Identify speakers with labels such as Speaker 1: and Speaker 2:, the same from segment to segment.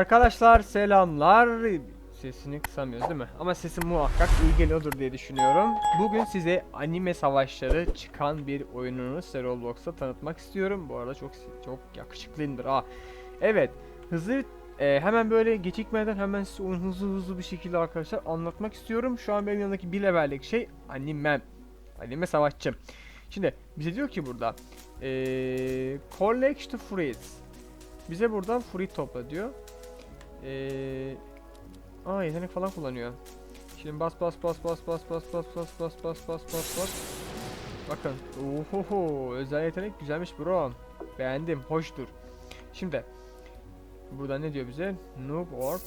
Speaker 1: Arkadaşlar selamlar. Sesini kısamıyoruz değil mi? Ama sesim muhakkak iyi geliyordur diye düşünüyorum. Bugün size anime savaşları çıkan bir oyununu size Roblox'ta tanıtmak istiyorum. Bu arada çok çok yakışıklıyımdır ha. Evet, hızlı e, hemen böyle gecikmeden hemen size oyunu hızlı hızlı bir şekilde arkadaşlar anlatmak istiyorum. Şu an benim yanındaki bir levellik şey animem. Anime savaşçım. Şimdi bize diyor ki burada eee collect the fruits. Bize buradan fruit topla diyor. Eee Aa yetenek falan kullanıyor. Şimdi bas bas bas bas bas bas bas bas bas bas bas bas bas. Bakın. Ohoho özel yetenek güzelmiş bro. Beğendim. Hoştur. Şimdi burada ne diyor bize? Noob orb.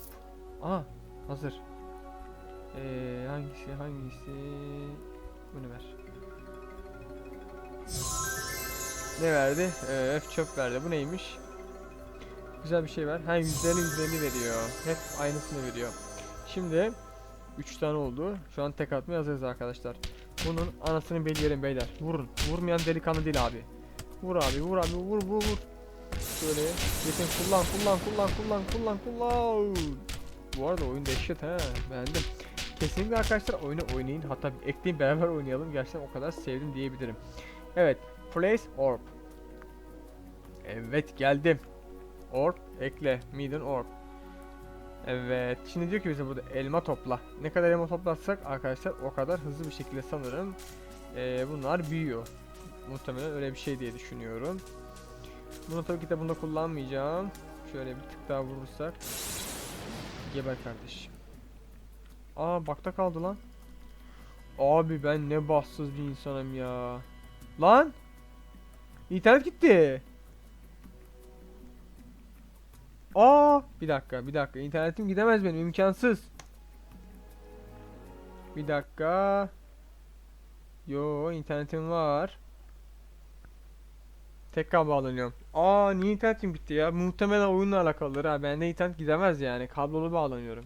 Speaker 1: Aa hazır. Eee hangisi hangisi? Bunu ver. Ne verdi? Ee, F çöp verdi. Bu neymiş? Güzel bir şey ver. Ha %50 %50 veriyor. Hep aynısını veriyor. Şimdi 3 tane oldu. Şu an tek atmaya hazırız arkadaşlar. Bunun anasını belirleyelim beyler. Vurun. Vurmayan delikanlı değil abi. Vur abi vur abi vur vur vur. Şöyle yetin kullan kullan kullan kullan kullan kullan. Bu arada oyun dehşet ha. Beğendim. Kesinlikle arkadaşlar oyunu oynayın. Hatta ekleyin beraber oynayalım. Gerçekten o kadar sevdim diyebilirim. Evet. Place orb. Evet geldim. Orb ekle. Midden orb. Evet. Şimdi diyor ki bize burada elma topla. Ne kadar elma toplarsak arkadaşlar o kadar hızlı bir şekilde sanırım eee, bunlar büyüyor. Muhtemelen öyle bir şey diye düşünüyorum. Bunu tabii ki de bunda kullanmayacağım. Şöyle bir tık daha vurursak. Geber kardeş. Aa bakta kaldı lan. Abi ben ne bahtsız bir insanım ya. Lan! İnternet gitti. Aa, bir dakika, bir dakika. İnternetim gidemez benim, imkansız. Bir dakika. Yo, internetim var. Tekrar bağlanıyorum. Aa, niye internetim gitti ya? Muhtemelen oyunla alakalıdır ha. Bende internet gidemez yani. Kablolu bağlanıyorum.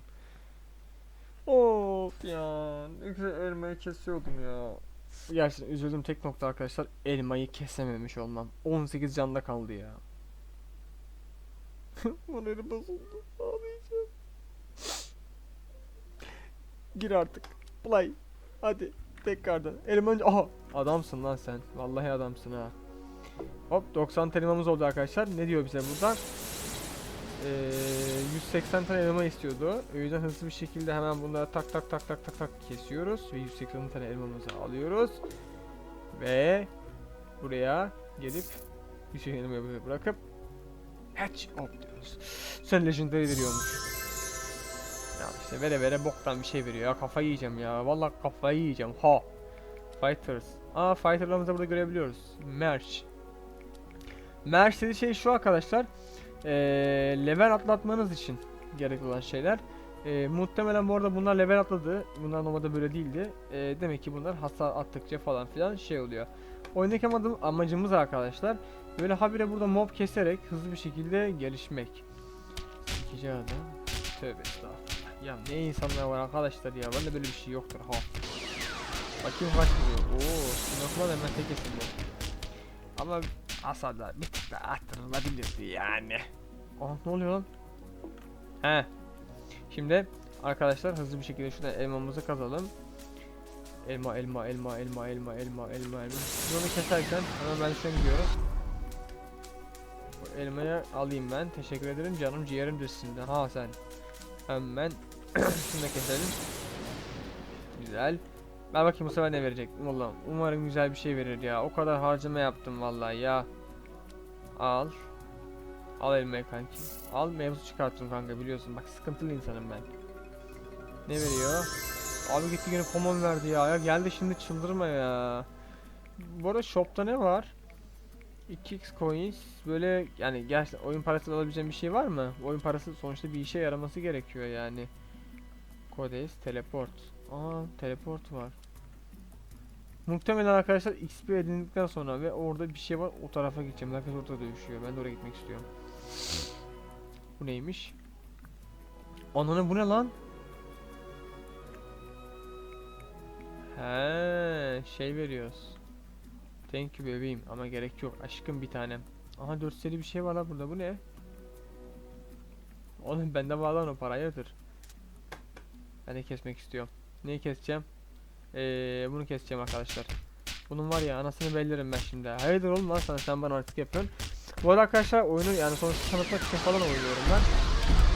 Speaker 1: Of ya. Ne güzel elmayı kesiyordum ya. Gerçekten üzüldüm tek nokta arkadaşlar. Elmayı kesememiş olmam. 18 canda kaldı ya. Moralim bozuldu. Ağlayacağım. Gir artık. Play. Hadi. Tekrardan. Elim önce. Aha. Adamsın lan sen. Vallahi adamsın ha. Hop 90 elmamız oldu arkadaşlar. Ne diyor bize buradan? Ee, 180 tane elma istiyordu. O yüzden hızlı bir şekilde hemen bunları tak tak tak tak tak tak kesiyoruz. Ve 180 tane elmamızı alıyoruz. Ve buraya gelip 180 elmayı bırakıp Hatch hop diyoruz. Sen legendary veriyormuş. Ya işte vere vere boktan bir şey veriyor ya kafayı yiyeceğim ya. Vallahi kafayı yiyeceğim. Ha. Fighters. Aa fighterlarımızı da burada görebiliyoruz. Merch. Merch dediği şey şu arkadaşlar. Ee, level atlatmanız için gerekli olan şeyler. Ee, muhtemelen bu arada bunlar level atladı. Bunlar normalde böyle değildi. Ee, demek ki bunlar hasar attıkça falan filan şey oluyor. Oyundaki amadım- amacımız arkadaşlar Böyle habire burada mob keserek hızlı bir şekilde gelişmek. İkinci adam. Tövbe estağfurullah. Ya ne insanlar var arkadaşlar ya. Bende böyle bir şey yoktur ha. Bakayım kaç vuruyor. Oo, sinoklar hemen tek bu. Ama hasarlar bir tık daha arttırılabilirdi yani. Aa ne oluyor lan? He. Şimdi arkadaşlar hızlı bir şekilde şuradan elmamızı kazalım. Elma elma elma elma elma elma elma elma. Biz onu keserken hemen ben şuna gidiyorum. Bu elmayı alayım ben. Teşekkür ederim canım ciğerimdir sizin de. Ha sen. Hemen şunu da keselim. Güzel. Ben bakayım bu sefer ne verecek. Vallahi umarım güzel bir şey verir ya. O kadar harcama yaptım vallahi ya. Al. Al elmayı kanki. Al mevzu çıkarttım kanka biliyorsun. Bak sıkıntılı insanım ben. Ne veriyor? Abi gitti yine common verdi ya. ya. Geldi şimdi çıldırma ya. Bu arada shopta ne var? 2x coins böyle yani gerçekten oyun parası alabileceğim bir şey var mı? Oyun parası sonuçta bir işe yaraması gerekiyor yani. Codes, teleport. Aa teleport var. Muhtemelen arkadaşlar XP edindikten sonra ve orada bir şey var o tarafa gideceğim. Herkes orada dövüşüyor. Ben de oraya gitmek istiyorum. Bu neymiş? Ananı bu ne lan? Şey veriyoruz. Thank you bebeğim ama gerek yok. Aşkım bir tanem. Aha 4 seri bir şey var la burada. Bu ne? Oğlum bende var lan o para hayırdır? Ben de kesmek istiyorum. Neyi keseceğim? Ee, bunu keseceğim arkadaşlar. Bunun var ya anasını bellerim ben şimdi. Hayırdır oğlum lan sen, sen bana artık yapıyorsun. Bu arada arkadaşlar oyunu yani sonuçta tanıtmak için falan oynuyorum ben.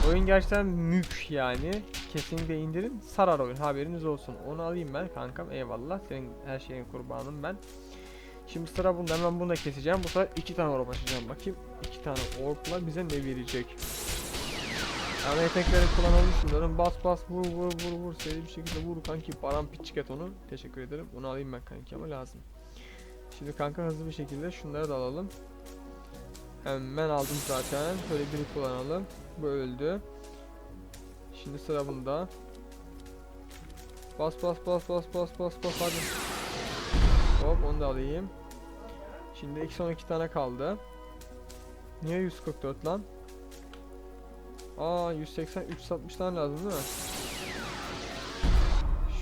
Speaker 1: Oyun gerçekten mük yani. Kesinlikle indirin. Sarar oyun haberiniz olsun. Onu alayım ben kankam eyvallah. Senin her şeyin kurbanım ben. Şimdi sıra bunda hemen bunu da keseceğim. Bu sefer iki tane orb açacağım. Bakayım iki tane orbla bize ne verecek. Yani yetenekleri kullanalım şunların. Bas bas vur vur vur vur. Seri bir şekilde vur kanki. Parampiçik et onu. Teşekkür ederim. Onu alayım ben kanki ama lazım. Şimdi kanka hızlı bir şekilde şunları da alalım. Hemen aldım zaten. Şöyle biri kullanalım. Bu öldü. Şimdi sıra bunda. Bas bas bas bas bas bas bas hadi. Hop onu da alayım. Şimdi iki son iki tane kaldı. Niye 144 lan? Aa 180 360 tane lazım değil mi?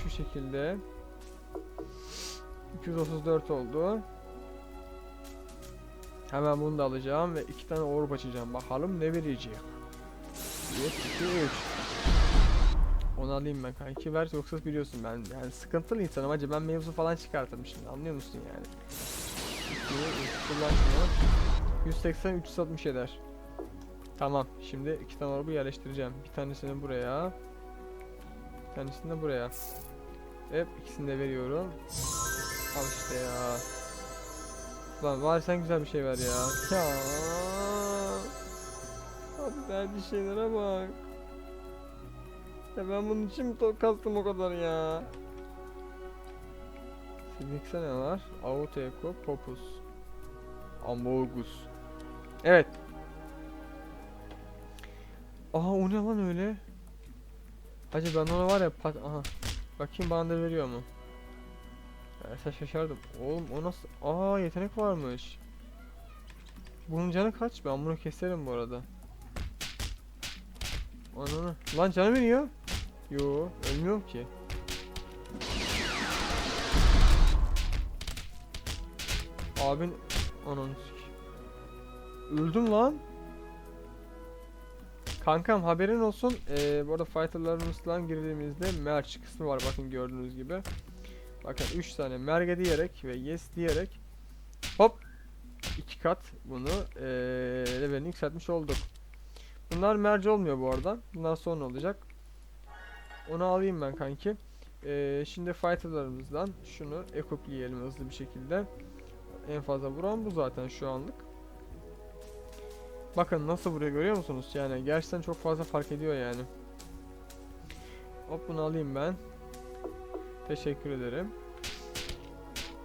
Speaker 1: Şu şekilde. 234 oldu. Hemen bunu da alacağım ve iki tane orb açacağım. Bakalım ne verecek. 1, 2, 3. Onu alayım ben kanki ver yoksa biliyorsun ben yani sıkıntılı insanım acı ben mevzu falan çıkartırım şimdi anlıyor musun yani. 2, 3 kullan şunu. 180 360 eder. Tamam şimdi iki tane orbu yerleştireceğim. Bir tanesini buraya. Bir tanesini de buraya. Hep ikisini de veriyorum. Al işte ya. Lan var sen güzel bir şey ver ya. Ya. Abi verdiği şeylere bak. Ya ben bunun için mi kastım o kadar ya? Phoenix'e ne var? Auto Echo, Popus. Amorgus. Evet. Aha o ne lan öyle? Hacı ben ona var ya pat aha. Bakayım bana da veriyor mu? Verse şaşardım. Oğlum o nasıl? Aa yetenek varmış. Bunun canı kaç? Ben bunu keserim bu arada. Ananı. Lan canı veriyor. Yo, ölmüyorum ki. Abin ananı Öldüm lan. Kankam haberin olsun. Ee, bu arada fighterlarımızdan girdiğimizde merch kısmı var bakın gördüğünüz gibi. Bakın 3 tane merge diyerek ve yes diyerek hop iki kat bunu ee, levelini yükseltmiş olduk. Bunlar merge olmuyor bu arada. Bunlar sonra olacak. Onu alayım ben kanki. Ee, şimdi fighterlarımızdan şunu ekopleyelim hızlı bir şekilde. En fazla vuran bu zaten şu anlık. Bakın nasıl vuruyor görüyor musunuz? Yani gerçekten çok fazla fark ediyor yani. Hop bunu alayım ben. Teşekkür ederim.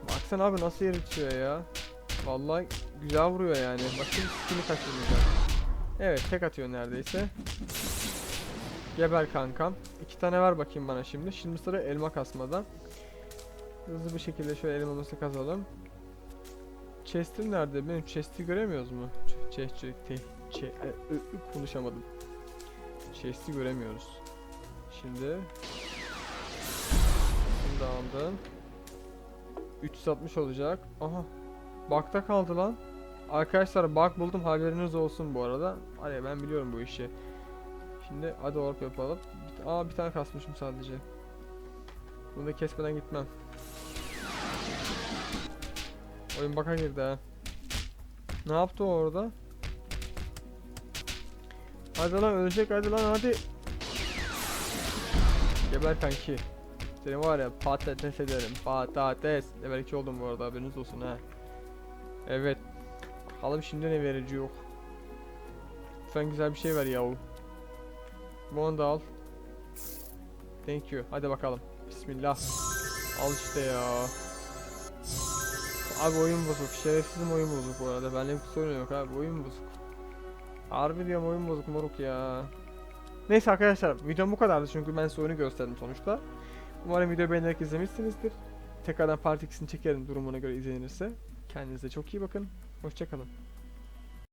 Speaker 1: Baksana abi nasıl eritiyor ya. Vallahi güzel vuruyor yani. Bakın skill'i kaçırmayacak. Evet tek atıyor neredeyse. Geber kankam. İki tane ver bakayım bana şimdi. Şimdi sıra elma kasmada. Hızlı bir şekilde şöyle elmamızı kazalım. Chest'im nerede? Benim chest'i göremiyoruz mu? Ch- Chest, chest, te- che- ı- ı- konuşamadım. Chest'i göremiyoruz. Şimdi da aldım. 360 olacak. Aha. Bakta kaldı lan. Arkadaşlar bug buldum haberiniz olsun bu arada. Hani ben biliyorum bu işi. Şimdi hadi orp yapalım. Aa bir tane kasmışım sadece. Bunu da kesmeden gitmem. Oyun baka girdi ha. Ne yaptı orada? Hadi lan ölecek hadi lan hadi. Geber kanki. Seni var ya patates ederim. Patates. 2 oldum bu arada haberiniz olsun ha. Evet. Bakalım şimdi ne verici yok. Lütfen güzel bir şey ver yahu. Bunu da al. Thank you. Hadi bakalım. Bismillah. Al işte ya. Abi oyun bozuk. Şerefsizim oyun bozuk bu arada. Benimle bir sorun yok abi. Oyun bozuk. Harbi diyorum oyun bozuk moruk ya. Neyse arkadaşlar videom bu kadardı çünkü ben size oyunu gösterdim sonuçta. Umarım videoyu beğenerek izlemişsinizdir. Tekrardan Part 2'sini çekerim durumuna göre izlenirse. Kendinize çok iyi bakın. Hoşçakalın.